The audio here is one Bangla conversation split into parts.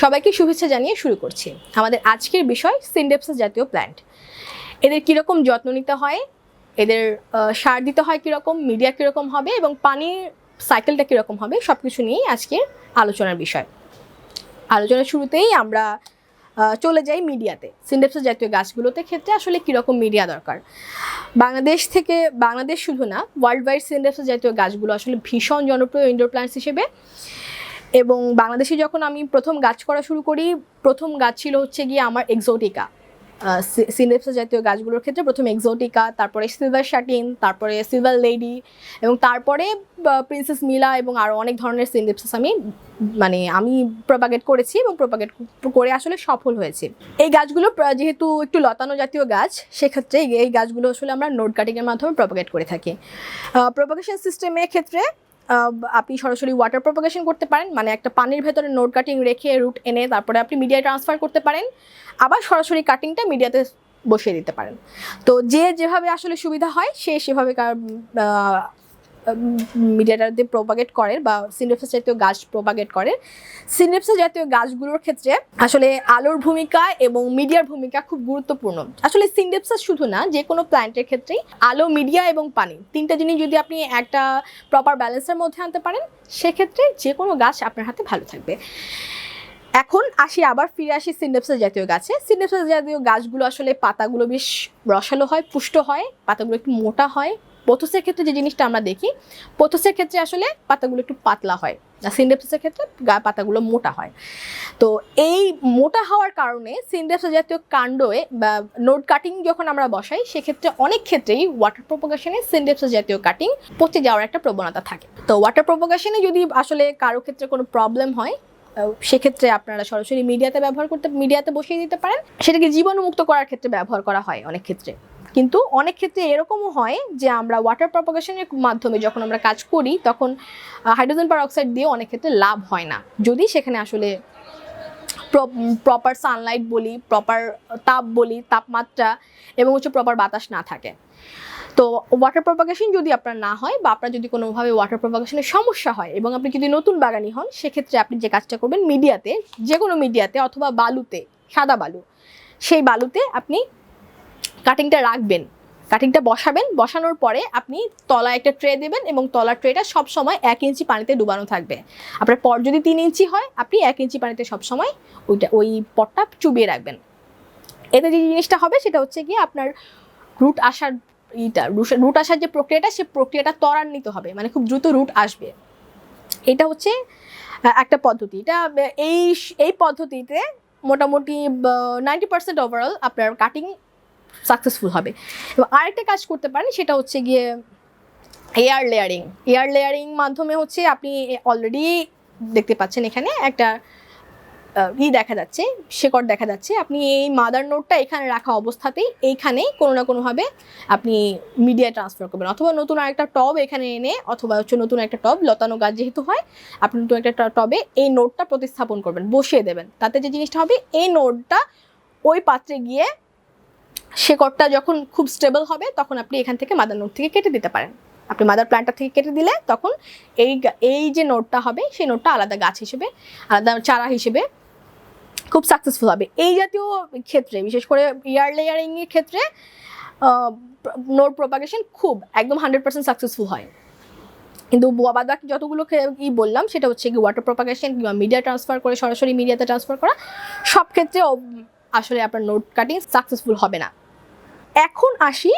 সবাইকে শুভেচ্ছা জানিয়ে শুরু করছি। আমাদের আজকের বিষয় সিন্ডেপসাস জাতীয় প্ল্যান্ট এদের কীরকম যত্ন নিতে হয়? এদের সার দিতে হয় কীরকম? মিডিয়া কীরকম হবে? এবং পানির সাইকেলটা কীরকম হবে? সব কিছু নিয়েই আজকের আলোচনার বিষয়। আলোচনার শুরুতেই আমরা চলে যাই মিডিয়াতে সিন্ডেপসাস জাতীয় গাছগুলোতে ক্ষেত্রে আসলে কীরকম মিডিয়া দরকার? বাংলাদেশ থেকে, বাংলাদেশ শুধু না ওয়ার্ল্ড ওয়াইড সিন্ডেপসাস জাতীয় গাছগুলো আসলে ভীষণ জনপ্রিয় ইনডোর প্ল্যান্টস হিসেবে। এবং বাংলাদেশে যখন আমি প্রথম গাছ করা শুরু করি, প্রথম গাছ ছিল হচ্ছে গিয়ে আমার এক্সোটিকা সিনেপসা জাতীয় গাছগুলোর ক্ষেত্রে প্রথম এক্সোটিকা তারপরে সিলভার শাটিন তারপরে সিলভার লেডি এবং তারপরে প্রিন্সেস মিলা এবং আরও অনেক ধরনের সিনেপসাস আমি মানে আমি প্রপাগেট করেছি এবং প্রপাগেট করে আসলে সফল হয়েছি। এই গাছগুলো যেহেতু একটু লতানো জাতীয় গাছ, সেক্ষেত্রে এই- গাছগুলো আসলে আমরা নোট কাটিংয়ের মাধ্যমে প্রপাগেট করে থাকি। প্রপাগেশন সিস্টেমের ক্ষেত্রে আপনি সরাসরি ওয়াটার প্রপাগেশন করতে পারেন মানে একটা পানির ভেতরে নোট কাটিং রেখে রুট এনে তারপরে আপনি মিডিয়ায় ট্রান্সফার করতে পারেন, আবার সরাসরি কাটিংটা মিডিয়াতে বসিয়ে দিতে পারেন। তো যে যেভাবে আসলে সুবিধা হয়, সে সেভাবে মিডিয়াটাতে প্রপাগেট করে বা সিনেপসা জাতীয় গাছ প্রপাগেট করে। সিনেপসা জাতীয় গাছগুলোর ক্ষেত্রে আসলে আলোর ভূমিকা এবং মিডিয়ার ভূমিকা খুব গুরুত্বপূর্ণ। আসলে সিনডেপসা শুধু না, যে কোনো প্ল্যান্টের ক্ষেত্রেই আলো মিডিয়া এবং পানি, তিনটা জিনিস যদি আপনি একটা প্রপার ব্যালেন্সের মধ্যে আনতে পারেন, সেক্ষেত্রে যে কোনো গাছ আপনার হাতে ভালো থাকবে। এখন আসি আবার, ফিরে আসি সিন্ডেপসা জাতীয় গাছে। সিন্ডেপসা জাতীয় গাছগুলো আসলে পাতাগুলো বেশ রসালো হয়, পুষ্ট হয়, পাতাগুলো একটু মোটা হয় পোথসের ক্ষেত্রে যে জিনিসটা আমরা দেখি, পোথসের ক্ষেত্রে আসলে পাতাগুলো একটু পাতলা হয় আর সিন্ডেপসের ক্ষেত্রে পাতাগুলো মোটা হয়। তো এই মোটা হওয়ার কারণে সিন্ডেপসা জাতীয় কাণ্ডে বা নোট কাটিং যখন আমরা বসাই, সেক্ষেত্রে অনেক ক্ষেত্রেই ওয়াটার প্রোপোগেশনে সিন্ডেপসা জাতীয় কাটিং পচে যাওয়ার একটা প্রবণতা থাকে। তো ওয়াটার প্রোপোগেশনে যদি আসলে কারও ক্ষেত্রে কোনো প্রবলেম হয় সেক্ষেত্রে আপনারা সরাসরি মিডিয়াতে ব্যবহার করতে মিডিয়াতে বসিয়ে দিতে পারেন। সেটাকে জীবাণুমুক্ত করার ক্ষেত্রে ব্যবহার করা হয় অনেক ক্ষেত্রে। কিন্তু অনেক ক্ষেত্রে এরকমও হয় যে আমরা ওয়াটার প্রপাগেশনের মাধ্যমে যখন আমরা কাজ করি, তখন হাইড্রোজেন পারঅক্সাইড দিয়ে অনেক ক্ষেত্রে লাভ হয় না। যদি সেখানে আসলে প্রপার সানলাইট বলি প্রপার তাপ বলি, তাপমাত্রা এবং হচ্ছে প্রপার বাতাস না থাকে। তো ওয়াটার প্রপাগেশন যদি আপনার না হয় বা আপনার যদি কোনোভাবে ওয়াটার প্রপাগেশনের সমস্যা হয় এবং আপনি যদি নতুন বাগানি হন, সেক্ষেত্রে আপনি যে কাজটা করবেন মিডিয়াতে যে কোনো মিডিয়াতে অথবা বালুতে, সাদা বালু, সেই বালুতে আপনি কাটিংটা রাখবেন। কাটিংটা বসাবেন, বসানোর পরে আপনি তলায় একটা ট্রে দেবেন এবং তলার ট্রেটা সব সময় এক ইঞ্চি পানিতে ডুবানো থাকবে। আপনার পট যদি তিন ইঞ্চি হয়, আপনি এক ইঞ্চি পানিতে সব সময় ওইটা, ওই পটটা চুবিয়ে রাখবেন। এতে যে জিনিসটা হবে, সেটা হচ্ছে কি আপনার রুট আসার ইটা রুট আসার যে প্রক্রিয়াটা, সে প্রক্রিয়াটা ত্বরান্বিত হবে মানে খুব দ্রুত রুট আসবে। এটা হচ্ছে একটা পদ্ধতি। এটা এই এই পদ্ধতিতে মোটামুটি নাইনটি পার্সেন্ট ওভারঅল আপনার কাটিং সাকসেসফুল হবে। এবং আরেকটা কাজ করতে পারেন, সেটা হচ্ছে গিয়ে এয়ার লেয়ারিং এয়ার লেয়ারিং মাধ্যমে হচ্ছে আপনি অলরেডি দেখতে পাচ্ছেন এখানে একটা ই দেখা যাচ্ছে, শেকড় দেখা যাচ্ছে। আপনি এই মাদার নোটটা এখানে রাখা অবস্থাতেই এইখানেই কোনো না কোনোভাবে আপনি মিডিয়া ট্রান্সফার করবেন। অথবা নতুন আরেকটা টব এখানে এনে, অথবা হচ্ছে নতুন একটা টব, লতানো গাছ যেহেতু হয়, আপনি নতুন একটা টবে এই নোটটা প্রতিস্থাপন করবেন, বসিয়ে দেবেন। তাতে যে জিনিসটা হবে, এই নোটটা ওই পাত্রে গিয়ে শেকড়টা যখন খুব স্টেবল হবে, তখন আপনি এখান থেকে মাদার নোট থেকে কেটে দিতে পারেন। আপনি মাদার প্ল্যান্টটা থেকে কেটে দিলে তখন এই এই যে নোটটা হবে, সেই নোটটা আলাদা গাছ হিসেবে, আলাদা চারা হিসেবে খুব সাকসেসফুল হবে। এই জাতীয় ক্ষেত্রে, বিশেষ করে ইয়ার লেয়ারিং এর ক্ষেত্রে নোট প্রপাগেশন খুব, একদম হান্ড্রেড পার্সেন্ট সাকসেসফুল হয়। কিন্তু বাদ যতগুলো ই বললাম, সেটা হচ্ছে কি ওয়াটার প্রপাগেশন কিংবা মিডিয়া ট্রান্সফার করে, সরাসরি মিডিয়াতে ট্রান্সফার করা, সব ক্ষেত্রে আসলে আপনার নোট কাটিং সাকসেসফুল হবে না। এখন আসি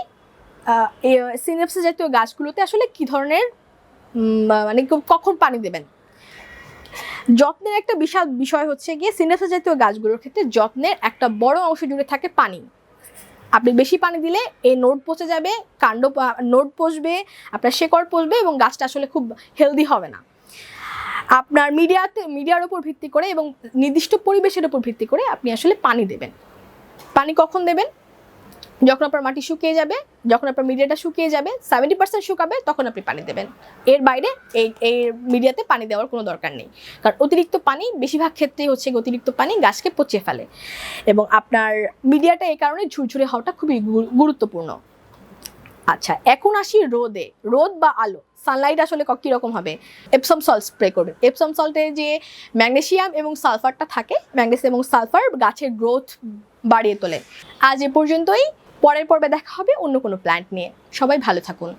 সিনেপসিস জাতীয় গাছগুলোতে আসলে কি ধরনের মানে কখন পানি দেবেন? যত্নের একটা বিশাল বিষয় হচ্ছে গিয়ে সিনেপসিস জাতীয় গাছগুলোর ক্ষেত্রে যত্নের একটা বড় অংশ জুড়ে থাকে পানি। আপনি বেশি পানি দিলে এই নোট পচে যাবে, কাণ্ড নোট পচবে, আপনার শেকড় পচবে এবং গাছটা আসলে খুব হেলদি হবে না। আপনার মিডিয়াতে, মিডিয়ার উপর ভিত্তি করে এবং নির্দিষ্ট পরিবেশের উপর ভিত্তি করে আপনি আসলে পানি দেবেন। পানি কখন দেবেন? যখন আপনার মাটি শুকিয়ে যাবে, যখন আপনার মিডিয়াটা শুকিয়ে যাবে সেভেন্টি পার্সেন্ট শুকাবে, তখন আপনি পানি দেবেন। এর বাইরে এই এই মিডিয়াতে পানি দেওয়ার কোনো দরকার নেই। কারণ অতিরিক্ত পানি বেশিরভাগ ক্ষেত্রেই হচ্ছে অতিরিক্ত পানি গাছকে পচিয়ে ফেলে। এবং আপনার মিডিয়াটা এই কারণে ঝুরঝুরে হওয়াটা খুবই গুরুত্বপূর্ণ। আচ্ছা এখন আসি রোদে। রোদ বা আলো? সানলাইট আসলে কীরকম হবে? এপসম সল্ট স্প্রে করবে। এপসম সল্টে যে ম্যাগনেশিয়াম এবং সালফারটা থাকে ম্যাগনেশিয়াম এবং সালফার গাছের গ্রোথ বাড়িয়ে তোলে। আজ এ পর্যন্তই। পরের পর্বে দেখা হবে অন্য কোনো প্ল্যান্ট নিয়ে। সবাই ভালো থাকুন।